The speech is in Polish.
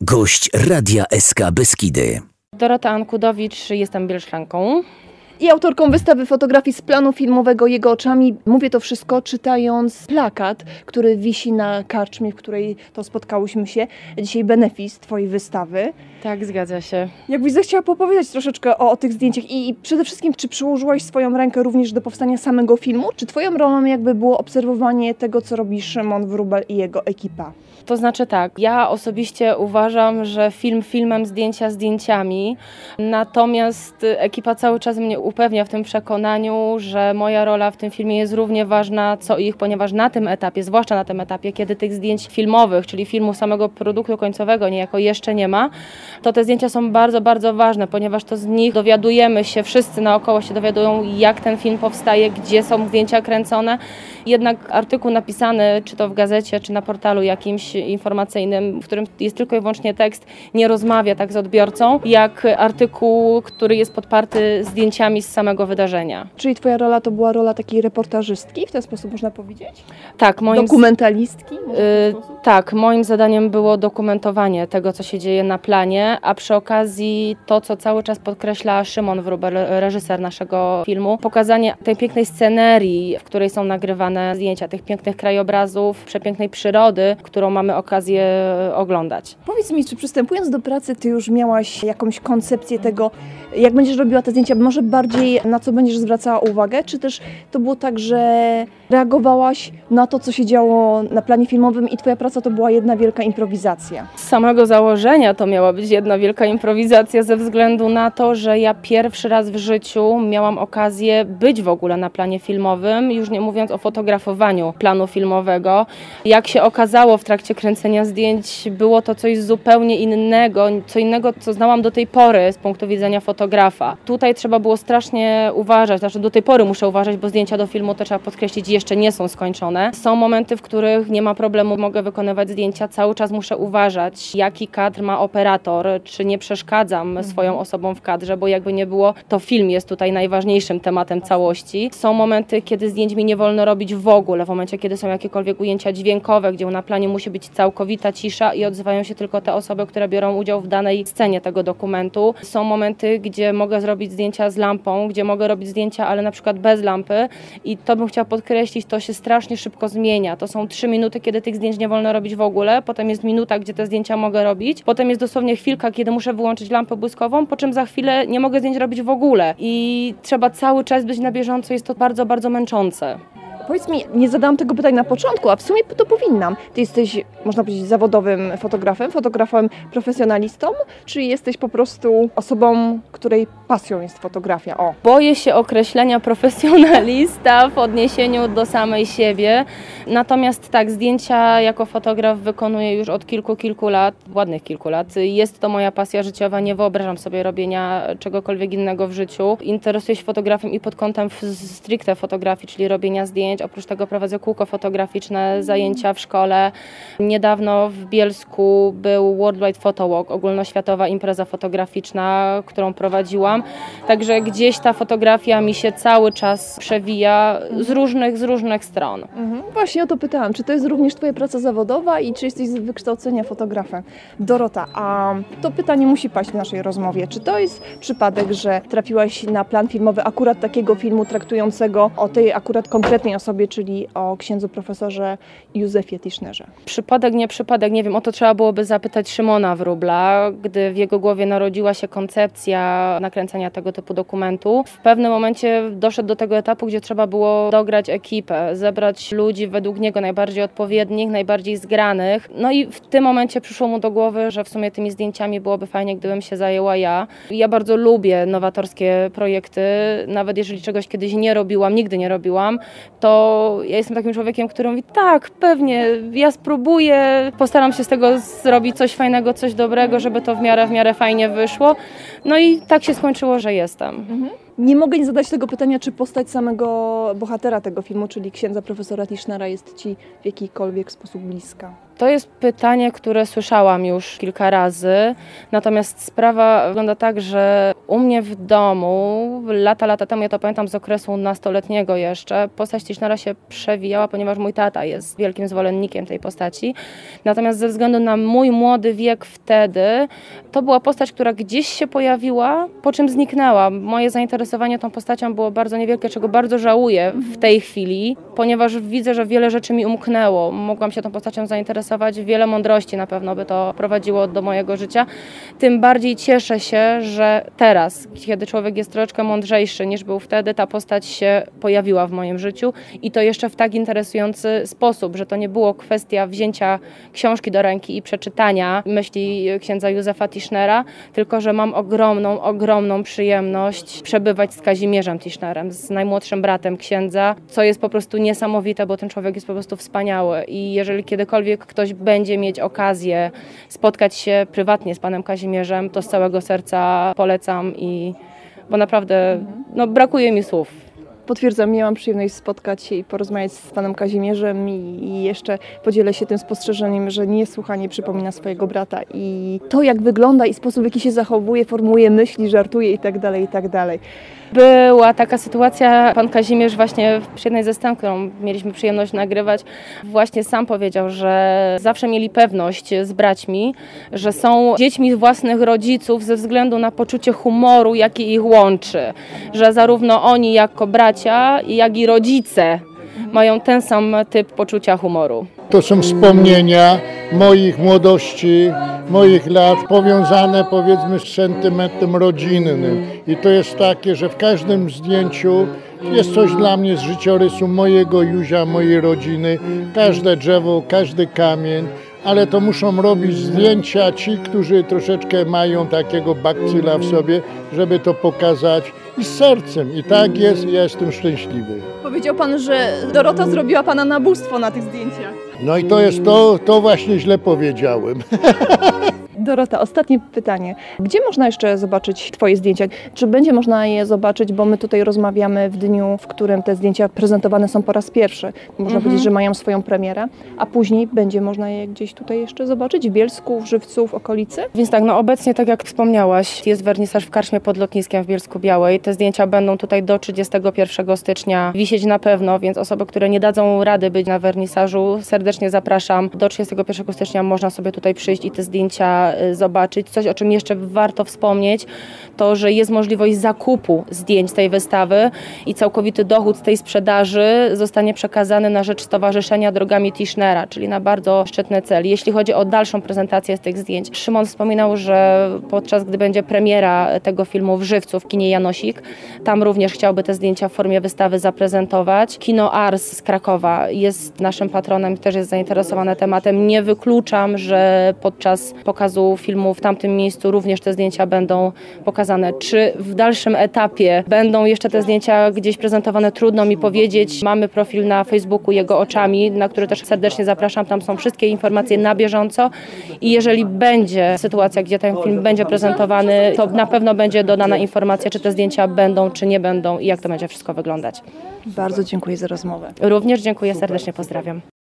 Gość Radia SK Beskidy. Dorota Ankudowicz, jestem bielszlanką. I autorką wystawy fotografii z planu filmowego Jego oczami. Mówię to wszystko czytając plakat, który wisi na karczmie, w której to spotkałyśmy się. Dzisiaj benefis Twojej wystawy. Tak, zgadza się. Jakbyś zechciała popowiedzieć troszeczkę o, o tych zdjęciach i, i przede wszystkim, czy przyłożyłaś swoją rękę również do powstania samego filmu? Czy Twoją rolą jakby było obserwowanie tego, co robi Szymon Wróbel i jego ekipa? To znaczy tak, ja osobiście uważam, że film filmem, zdjęcia zdjęciami, natomiast ekipa cały czas mnie upewnia w tym przekonaniu, że moja rola w tym filmie jest równie ważna co ich, ponieważ na tym etapie, zwłaszcza na tym etapie, kiedy tych zdjęć filmowych, czyli filmu samego produktu końcowego niejako jeszcze nie ma, to te zdjęcia są bardzo, bardzo ważne, ponieważ to z nich dowiadujemy się, wszyscy naokoło się dowiadują, jak ten film powstaje, gdzie są zdjęcia kręcone. Jednak artykuł napisany, czy to w gazecie, czy na portalu jakimś informacyjnym, w którym jest tylko i wyłącznie tekst, nie rozmawia tak z odbiorcą, jak artykuł, który jest podparty zdjęciami z samego wydarzenia. Czyli Twoja rola to była rola takiej reportażystki, w ten sposób można powiedzieć? Tak, moim Dokumentalistki? Y, sposób? tak, moim zadaniem było dokumentowanie tego, co się dzieje na planie, a przy okazji to, co cały czas podkreśla Szymon Wróbel, reżyser naszego filmu, pokazanie tej pięknej scenerii, w której są nagrywane zdjęcia, tych pięknych krajobrazów, przepięknej przyrody, którą mamy okazję oglądać. Powiedz mi, czy przystępując do pracy, ty już miałaś jakąś koncepcję tego, jak będziesz robiła te zdjęcia, może bardziej na co będziesz zwracała uwagę, czy też to było tak, że reagowałaś na to, co się działo na planie filmowym i twoja praca to była jedna wielka improwizacja? Z samego założenia to miała być jedna wielka improwizacja ze względu na to, że ja pierwszy raz w życiu miałam okazję być w ogóle na planie filmowym, już nie mówiąc o fotografowaniu planu filmowego. Jak się okazało w trakcie kręcenia zdjęć, było to coś zupełnie innego, co innego, co znałam do tej pory z punktu widzenia fotografa. Tutaj trzeba było strasznie uważać, znaczy do tej pory muszę uważać, bo zdjęcia do filmu, to trzeba podkreślić, jeszcze nie są skończone. Są momenty, w których nie ma problemu, mogę wykonywać zdjęcia, cały czas muszę uważać, jaki kadr ma operator, czy nie przeszkadzam swoją osobą w kadrze, bo jakby nie było, to film jest tutaj najważniejszym tematem całości. Są momenty, kiedy zdjęć mi nie wolno robić w ogóle, w momencie, kiedy są jakiekolwiek ujęcia dźwiękowe, gdzie na planie musi być całkowita cisza i odzywają się tylko te osoby, które biorą udział w danej scenie tego dokumentu. Są momenty, gdzie mogę zrobić zdjęcia z lampą, gdzie mogę robić zdjęcia, ale na przykład bez lampy. I to bym chciała podkreślić, to się strasznie szybko zmienia. To są trzy minuty, kiedy tych zdjęć nie wolno robić w ogóle, potem jest minuta, gdzie te zdjęcia mogę robić, potem jest dosłownie chwilka, kiedy muszę wyłączyć lampę błyskową, po czym za chwilę nie mogę zdjęć robić w ogóle. I trzeba cały czas być na bieżąco, jest to bardzo, bardzo męczące. Powiedz mi, nie zadałam tego pytania na początku, a w sumie to powinnam. Ty jesteś, można powiedzieć, zawodowym fotografem, fotografem profesjonalistą, czy jesteś po prostu osobą, której pasją jest fotografia? O. Boję się określenia profesjonalista w odniesieniu do samej siebie. Natomiast tak, zdjęcia jako fotograf wykonuję już od kilku, kilku lat, ładnych kilku lat. Jest to moja pasja życiowa, nie wyobrażam sobie robienia czegokolwiek innego w życiu. Interesuję się fotografem i pod kątem stricte fotografii, czyli robienia zdjęć. Oprócz tego prowadzę kółko fotograficzne, zajęcia w szkole. Niedawno w Bielsku był Worldwide Photo Walk, ogólnoświatowa impreza fotograficzna, którą prowadziłam. Także gdzieś ta fotografia mi się cały czas przewija z różnych, z różnych stron. Mhm. Właśnie o to pytałam. Czy to jest również Twoja praca zawodowa i czy jesteś z wykształcenia fotografem? Dorota, a to pytanie musi paść w naszej rozmowie. Czy to jest przypadek, że trafiłaś na plan filmowy akurat takiego filmu traktującego o tej akurat konkretnej osobie, czyli o księdzu profesorze Józefie Tischnerze? Przypadek, nie przypadek, nie wiem, o to trzeba byłoby zapytać Szymona Wróbla, gdy w jego głowie narodziła się koncepcja nakręcania tego typu dokumentu. W pewnym momencie doszedł do tego etapu, gdzie trzeba było dograć ekipę, zebrać ludzi według niego najbardziej odpowiednich, najbardziej zgranych. No i w tym momencie przyszło mu do głowy, że w sumie tymi zdjęciami byłoby fajnie, gdybym się zajęła ja. Ja bardzo lubię nowatorskie projekty, nawet jeżeli czegoś kiedyś nie robiłam, nigdy nie robiłam, to ja jestem takim człowiekiem, który mówi, tak, pewnie, ja spróbuję, postaram się z tego zrobić coś fajnego, coś dobrego, żeby to w miarę, w miarę fajnie wyszło. No i tak się skończyło, że jestem. Nie mogę nie zadać tego pytania, czy postać samego bohatera tego filmu, czyli księdza profesora Tischnera jest Ci w jakikolwiek sposób bliska. To jest pytanie, które słyszałam już kilka razy, natomiast sprawa wygląda tak, że u mnie w domu lata, lata temu, ja to pamiętam z okresu nastoletniego jeszcze, postać Tischnera się przewijała, ponieważ mój tata jest wielkim zwolennikiem tej postaci. Natomiast ze względu na mój młody wiek wtedy, to była postać, która gdzieś się pojawiła, po czym zniknęła. Moje zainteresowanie tą postacią było bardzo niewielkie, czego bardzo żałuję w tej chwili, ponieważ widzę, że wiele rzeczy mi umknęło. Mogłam się tą postacią zainteresować, wiele mądrości na pewno by to prowadziło do mojego życia. Tym bardziej cieszę się, że teraz, kiedy człowiek jest troszeczkę mądrzejszy niż był wtedy, ta postać się pojawiła w moim życiu i to jeszcze w tak interesujący sposób, że to nie było kwestia wzięcia książki do ręki i przeczytania myśli księdza Józefa Tischnera, tylko że mam ogromną, ogromną przyjemność przebywać z Kazimierzem Tischnerem, z najmłodszym bratem księdza, co jest po prostu niesamowite, bo ten człowiek jest po prostu wspaniały i jeżeli kiedykolwiek ktoś będzie mieć okazję spotkać się prywatnie z panem Kazimierzem, to z całego serca polecam i bo naprawdę no, brakuje mi słów. Potwierdzam, miałam przyjemność spotkać się i porozmawiać z panem Kazimierzem i, jeszcze podzielę się tym spostrzeżeniem, że niesłychanie przypomina swojego brata i to jak wygląda i sposób w jaki się zachowuje, formuje myśli, żartuje i tak dalej, i tak. Była taka sytuacja, pan Kazimierz właśnie przy jednej ze scen, którą mieliśmy przyjemność nagrywać, właśnie sam powiedział, że zawsze mieli pewność z braćmi, że są dziećmi własnych rodziców ze względu na poczucie humoru, jakie ich łączy. Że zarówno oni jako bracia, jak i rodzice mają ten sam typ poczucia humoru. To są wspomnienia moich młodości, moich lat, powiązane powiedzmy z sentymentem rodzinnym. I to jest takie, że w każdym zdjęciu jest coś dla mnie z życiorysu mojego Józia, mojej rodziny. Każde drzewo, każdy kamień. Ale to muszą robić zdjęcia ci, którzy troszeczkę mają takiego bakcyla w sobie, żeby to pokazać i z sercem. I tak jest, i ja jestem szczęśliwy. Powiedział pan, że Dorota zrobiła pana nabóstwo na tych zdjęciach. No i to jest to, to właśnie źle powiedziałem. Dorota, ostatnie pytanie. Gdzie można jeszcze zobaczyć Twoje zdjęcia? Czy będzie można je zobaczyć, bo my tutaj rozmawiamy w dniu, w którym te zdjęcia prezentowane są po raz pierwszy. Można powiedzieć, że mają swoją premierę, a później będzie można je gdzieś tutaj jeszcze zobaczyć? W Bielsku, w Żywcu, w okolicy? Więc tak, no obecnie, tak jak wspomniałaś, jest wernisaż w Karczmie pod lotniskiem w Bielsku Białej. Te zdjęcia będą tutaj do 31 stycznia wisieć na pewno, więc osoby, które nie dadzą rady być na wernisażu, serdecznie zapraszam. Do 31 stycznia można sobie tutaj przyjść i te zdjęcia zobaczyć. Coś, o czym jeszcze warto wspomnieć, to, że jest możliwość zakupu zdjęć tej wystawy i całkowity dochód z tej sprzedaży zostanie przekazany na rzecz Stowarzyszenia Drogami Tischnera, czyli na bardzo szczytny cel. Jeśli chodzi o dalszą prezentację tych zdjęć, Szymon wspominał, że podczas gdy będzie premiera tego filmu w Żywcu w kinie Janosik, tam również chciałby te zdjęcia w formie wystawy zaprezentować. Kino Ars z Krakowa jest naszym patronem, też jest zainteresowane tematem. Nie wykluczam, że podczas pokazu filmu w tamtym miejscu również te zdjęcia będą pokazane. Czy w dalszym etapie będą jeszcze te zdjęcia gdzieś prezentowane? Trudno mi powiedzieć. Mamy profil na Facebooku jego oczami, na który też serdecznie zapraszam. Tam są wszystkie informacje na bieżąco i jeżeli będzie sytuacja, gdzie ten film będzie prezentowany, to na pewno będzie dodana informacja, czy te zdjęcia będą, czy nie będą i jak to będzie wszystko wyglądać. Bardzo dziękuję za rozmowę. Również dziękuję, serdecznie pozdrawiam.